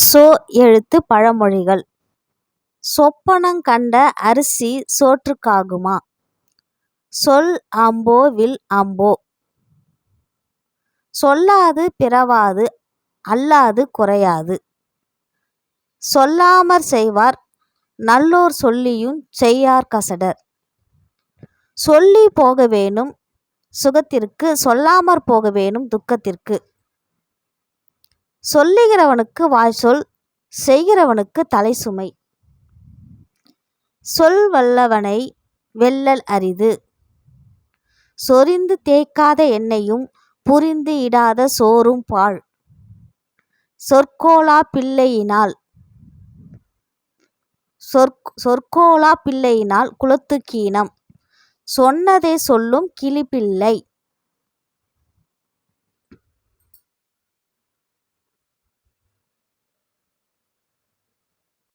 So எழுத்து பழமொழிகள் சொப்பனங் கண்ட அரிசி சோற்றுக்காகுமா? சொல் அம்போ வில் அம்போ. சொல்லாது பிறவாது அல்லாது குறையாது. சொல்லாமற் செய்வார் நல்லோர் சொல்லியுஞ் செய்யார் கசடர். சொல்லி போக வேணும் சுகத்திற்கு சொல்லாமற் போக வேணும் துக்கத்திற்கு. சொல்லுகிறவனுக்கு வாய் சொல் செய்கிறவனுக்கு தலை சுமை சொல் சொல்வல்லவனை வெல்லல் அரிது. சொரிந்து தேய்க்காத எண்ணெயும் புரிந்து இடாத சோறும் பாழ். சொற்கோலா பிள்ளையினால் சொற்கோளாப் பிள்ளையினால் குலத்துக் சொன்னதே சொல்லும் கிளிப்பிள்ளை